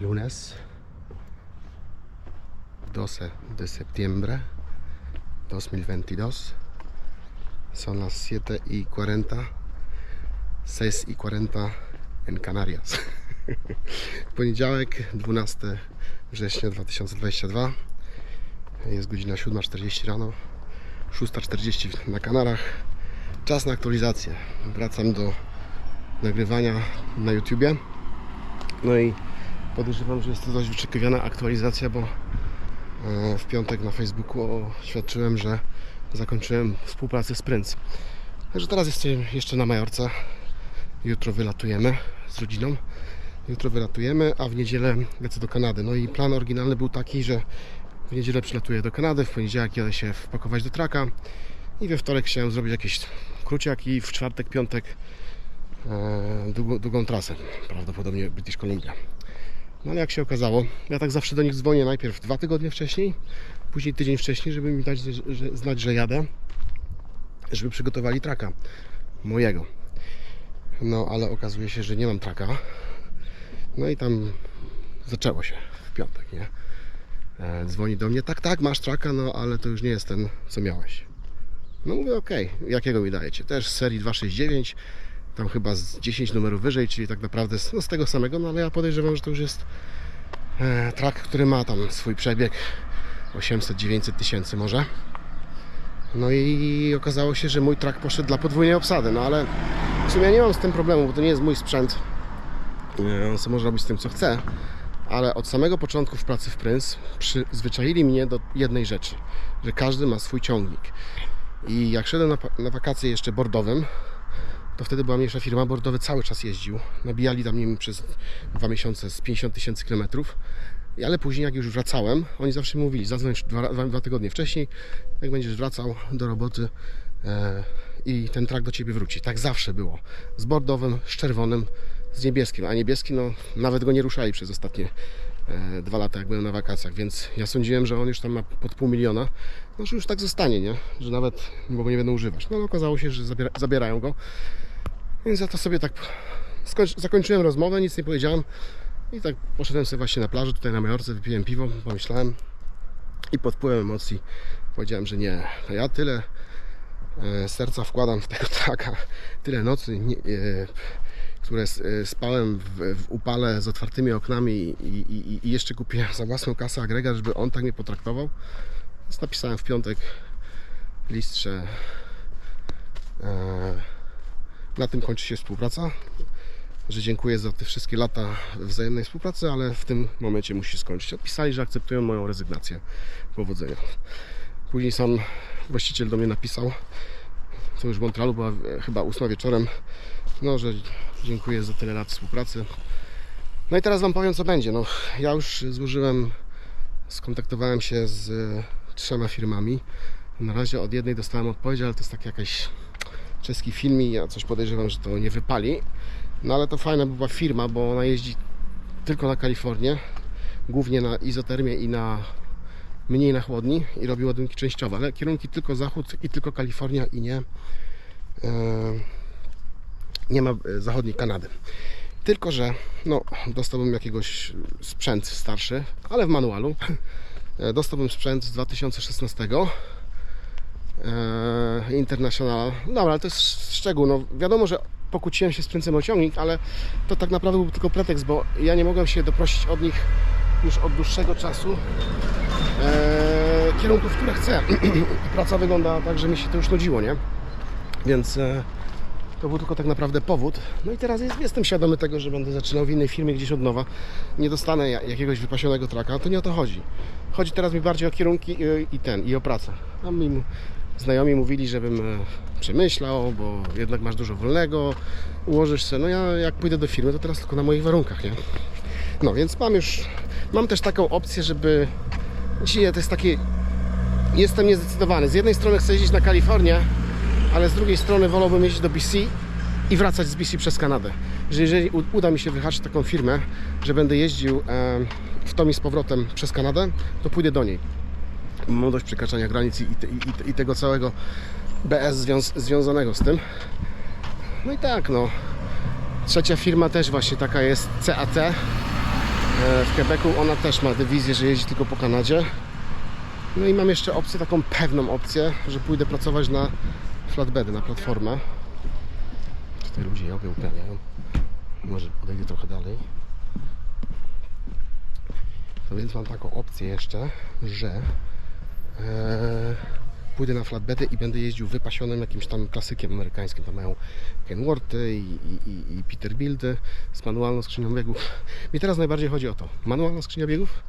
lunes 12 de septiembre 2022 son las 7 y 40 6 y 40 en Canarias. Poniedziałek 12 września 2022 jest godzina 7.40 rano 6.40 na Kanarach. Czas na aktualizację wracam do nagrywania na YouTubie. No i podejrzewam, że jest to dość wyczekiwana aktualizacja, bo e, w piątek na Facebooku oświadczyłem, że zakończyłem współpracę z Prince. Także teraz jestem jeszcze na Majorce. Jutro wylatujemy z rodziną. Jutro wylatujemy, a w niedzielę lecę do Kanady. No i plan oryginalny był taki, że w niedzielę przylatuję do Kanady, w poniedziałek jadę się wpakować do traka i we wtorek chciałem zrobić jakieś króciak i w czwartek, piątek e, długą, długą trasę, prawdopodobnie British Columbia. No jak się okazało, ja tak zawsze do nich dzwonię najpierw dwa tygodnie wcześniej, później tydzień wcześniej, żeby mi dać że, że, znać, że jadę, żeby przygotowali traka mojego. No ale okazuje się, że nie mam traka. No i tam zaczęło się w piątek, nie? E, dzwoni do mnie, tak, tak, masz traka, no ale to już nie jest ten, co miałeś. No mówię, okej, jakiego mi dajecie? Też z serii 269, tam chyba z 10 numerów wyżej, czyli tak naprawdę z, no, z tego samego, no ale ja podejrzewam, że to już jest e, track, który ma tam swój przebieg 800-900 tysięcy może. No i okazało się, że mój track poszedł dla podwójnej obsady, no ale w sumie ja nie mam z tym problemu, bo to nie jest mój sprzęt. E, On sobie może robić z tym co chce, ale od samego początku w pracy w Prince przyzwyczaili mnie do jednej rzeczy, że każdy ma swój ciągnik. I jak szedłem na, na wakacje jeszcze bordowym, to wtedy była mniejsza firma, bordowy cały czas jeździł. Nabijali tam nim przez dwa miesiące z 50 tysięcy kilometrów. Ale później jak już wracałem, oni zawsze mi mówili, zadzwoń dwa, dwa, dwa tygodnie wcześniej, jak będziesz wracał do roboty e, i ten trak do Ciebie wróci. Tak zawsze było. Z bordowym, z czerwonym, z niebieskim. A niebieski, no nawet go nie ruszali przez ostatnie e, dwa lata, jak byłem na wakacjach, więc ja sądziłem, że on już tam ma pod pół miliona, no że już tak zostanie, nie? Że nawet, bo go nie będą używać. No ale okazało się, że zabiera, zabierają go. Więc ja to sobie tak zakończyłem rozmowę, nic nie powiedziałem i tak poszedłem sobie właśnie na plażę tutaj na Majorce, wypiłem piwo, pomyślałem i pod wpływem emocji powiedziałem, że nie, to ja tyle e, serca wkładam w tego traka, tyle nocy, nie, e, które e, spałem w, w upale z otwartymi oknami i, i, i- jeszcze kupiłem za własną kasę agregat, żeby on tak mnie potraktował. Więc napisałem w piątek list, że e, na tym kończy się współpraca, że dziękuję za te wszystkie lata wzajemnej współpracy, ale w tym momencie musi się skończyć. Odpisali, że akceptują moją rezygnację. Powodzenia. Później sam właściciel do mnie napisał, to już w Montrealu była e, chyba ósma wieczorem, no, że dziękuję za tyle lat współpracy. No i teraz Wam powiem, co będzie. No, ja już złożyłem, skontaktowałem się z trzema firmami. Na razie od jednej dostałem odpowiedź, ale to jest taki jakaś czeski film i ja coś podejrzewam, że to nie wypali. No ale to fajna była firma, bo ona jeździ tylko na Kalifornię, głównie na izotermię i na mniej na chłodni i robi ładunki częściowe, ale kierunki tylko zachód i tylko Kalifornia i nie e, nie ma e, zachodniej Kanady. Tylko, że no, dostałbym jakiegoś sprzęt starszy, ale w manualu. E, Dostałbym sprzęt z 2016 e, International. Dobra, to jest szczegół. No, wiadomo, że pokłóciłem się z Princem o ciągnik, ale to tak naprawdę był tylko pretekst, bo ja nie mogłem się doprosić od nich już od dłuższego czasu e, kierunków, które chcę. Praca wygląda tak, że mi się to już nudziło, nie? Więc e, to był tylko tak naprawdę powód. No i teraz jest, jestem świadomy tego, że będę zaczynał w innej firmie gdzieś od nowa. Nie dostanę ja- jakiegoś wypasionego traka, to nie o to chodzi. Chodzi teraz mi bardziej o kierunki i, i ten, i o pracę. Tam mi znajomi mówili, żebym e, przemyślał, bo jednak masz dużo wolnego, ułożysz się. No ja jak pójdę do firmy, to teraz tylko na moich warunkach, nie? No więc mam już, mam też taką opcję, żeby dzisiaj to jest takie, jestem niezdecydowany. Z jednej strony chcę jeździć na Kalifornię, ale z drugiej strony wolałbym jeździć do BC i wracać z BC przez Kanadę. Że jeżeli uda mi się wyhaczyć taką firmę, że będę jeździł e, w tom z powrotem przez Kanadę, to pójdę do niej. Mam dość przekraczania granic i, i, i tego całego BS związ, związanego z tym. No i tak, no. Trzecia firma też właśnie taka jest CAT. e, w Quebecu. Ona też ma dywizję, że jeździ tylko po Kanadzie. No i mam jeszcze opcję, taką pewną opcję, że pójdę pracować na flatbedy, na platformę. Tutaj ludzie jogę uprawiają. Może podejdę trochę dalej. To więc mam taką opcję jeszcze, że pójdę na flatbedy i będę jeździł wypasionym jakimś tam klasykiem amerykańskim. Tam mają Kenworthy i, i, i- Peterbilty z manualną skrzynią biegów. Mi teraz najbardziej chodzi o to. Manualna skrzynia biegów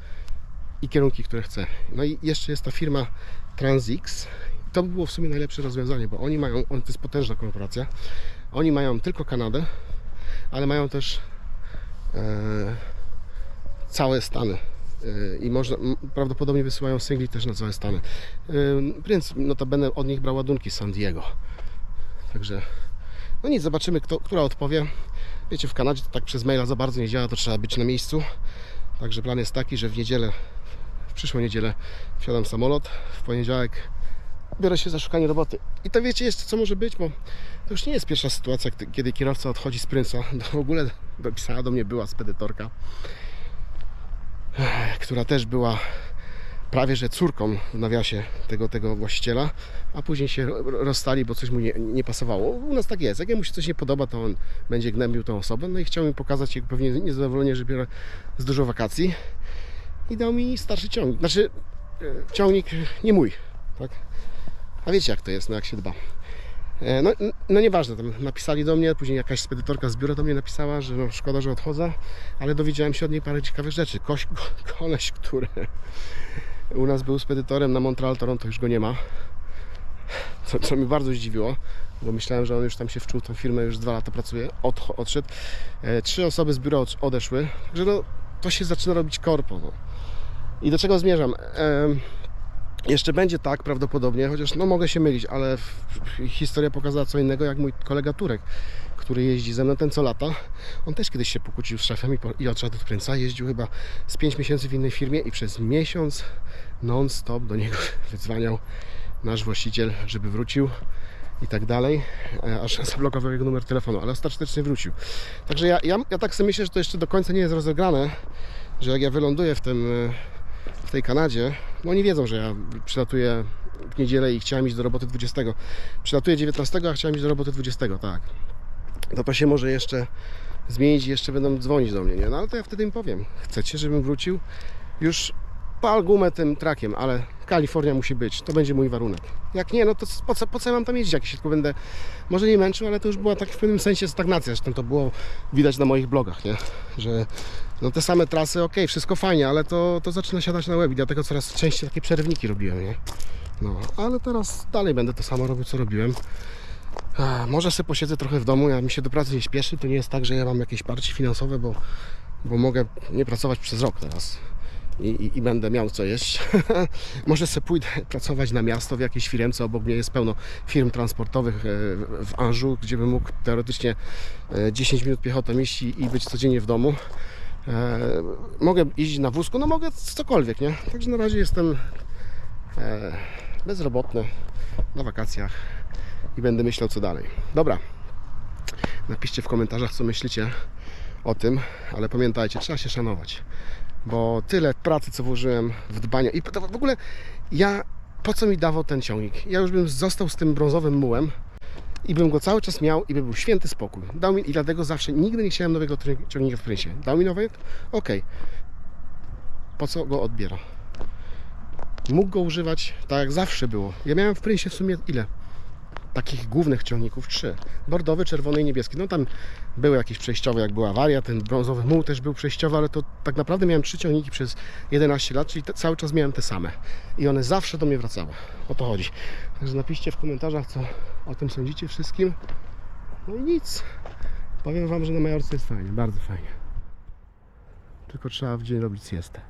i kierunki, które chcę. No i jeszcze jest ta firma Transix. To by było w sumie najlepsze rozwiązanie, bo oni mają, to jest potężna korporacja. Oni mają tylko Kanadę, ale mają też e, całe Stany. E, I można, prawdopodobnie wysyłają singli też na całe Stany. E, Więc notabene od nich brał ładunki San Diego. Także no nic, zobaczymy, kto, która odpowie. Wiecie, w Kanadzie to tak przez maila za bardzo nie działa, to trzeba być na miejscu. Także plan jest taki, że w niedzielę, w przyszłą niedzielę wsiadam samolot, w poniedziałek biorę się za szukanie roboty. I to wiecie jeszcze co może być, bo to już nie jest pierwsza sytuacja, kiedy kierowca odchodzi z. No, w ogóle dopisała do mnie była spedytorka, która też była prawie że córką w nawiasie tego, tego właściciela, a później się ro- rozstali, bo coś mu nie, nie pasowało. U nas tak jest. Jak mu się coś nie podoba, to on będzie gnębił tą osobę. No i chciał mi pokazać jego pewnie niezadowolenie, że biorę z dużo wakacji i dał mi starszy ciągnik. Znaczy, e, ciągnik nie mój, tak? A wiecie jak to jest, no jak się dba. E, No, no nieważne, tam napisali do mnie, później jakaś spedytorka z biura do mnie napisała, że no, szkoda, że odchodzę, ale dowiedziałem się od niej parę ciekawych rzeczy. Koś, ko- koleś, który u nas był spedytorem na Montreal, Toronto, już go nie ma. Co, co mi bardzo zdziwiło, bo myślałem, że on już tam się wczuł, tą firmę już dwa lata pracuje, od, odszedł. E, trzy osoby z biura od, odeszły, także no, to się zaczyna robić korpo. No. I do czego zmierzam? Jeszcze będzie tak prawdopodobnie, chociaż no mogę się mylić, ale historia pokazała co innego, jak mój kolega Turek, który jeździ ze mną ten co lata. On też kiedyś się pokłócił z szefem i, po, i odszedł od Prynca. Jeździł chyba z 5 miesięcy w innej firmie i przez miesiąc non-stop do niego wydzwaniał nasz właściciel, żeby wrócił i tak dalej, e, aż zablokował jego numer telefonu, ale ostatecznie wrócił. Także ja, ja, ja tak sobie myślę, że to jeszcze do końca nie jest rozegrane, że jak ja wyląduję w tym e, w tej Kanadzie, no oni wiedzą, że ja przylatuję w niedzielę i chciałem iść do roboty 20. Przylatuję 19, a chciałem iść do roboty 20, tak. To to się może jeszcze zmienić i jeszcze będą dzwonić do mnie, nie? No ale to ja wtedy im powiem. Chcecie, żebym wrócił? Już pal gumę tym trakiem, ale Kalifornia musi być. To będzie mój warunek. Jak nie, no to po co, po co ja mam tam jeździć? Jak się tylko będę, może nie męczył, ale to już była tak w pewnym sensie stagnacja. Zresztą to było widać na moich blogach, nie? Że no te same trasy, ok, wszystko fajnie, ale to, to zaczyna siadać na łeb i dlatego coraz częściej takie przerywniki robiłem, nie? No, ale teraz dalej będę to samo robił, co robiłem. Może sobie posiedzę trochę w domu, ja mi się do pracy nie śpieszy, to nie jest tak, że ja mam jakieś parcie finansowe, bo, bo mogę nie pracować przez rok teraz i, i, i będę miał co jeść. może sobie pójdę pracować na miasto w jakiejś firmce, obok mnie jest pełno firm transportowych e, w Anżu, gdzie bym mógł teoretycznie e, 10 minut piechotą iść i, i być codziennie w domu. E, mogę jeździć na wózku, no mogę cokolwiek, nie? Także na razie jestem e, bezrobotny na wakacjach i będę myślał co dalej. Dobra, napiszcie w komentarzach co myślicie o tym, ale pamiętajcie, trzeba się szanować, bo tyle pracy co włożyłem w dbanie i w ogóle ja, po co mi dawał ten ciągnik? Ja już bym został z tym brązowym mułem i bym go cały czas miał i by był święty spokój. Dał mi i dlatego zawsze nigdy nie chciałem nowego ciągnika w Prynsie. Dał mi nowy? Okej. Po co go odbiera? Mógł go używać tak jak zawsze było. Ja miałem w Prynsie w sumie ile? Takich głównych ciągników trzy. Bordowy, czerwony i niebieski. No tam były jakieś przejściowe, jak była awaria, ten brązowy muł też był przejściowy, ale to tak naprawdę miałem trzy ciągniki przez 11 lat, czyli te, cały czas miałem te same. I one zawsze do mnie wracały. O to chodzi. Także napiszcie w komentarzach, co o tym sądzicie wszystkim. No i nic. Powiem Wam, że na Majorce jest fajnie, bardzo fajnie. Tylko trzeba w dzień robić siestę.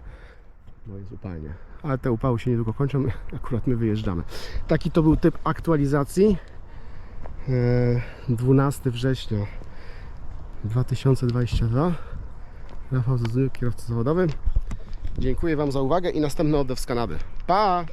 No jest upalnie. Ale te upały się niedługo kończą, akurat my wyjeżdżamy. Taki to był typ aktualizacji. E, 12 września 2022. Rafał Zuzuniuk, kierowca zawodowy. Dziękuję Wam za uwagę i następny oddech z Kanady. Pa!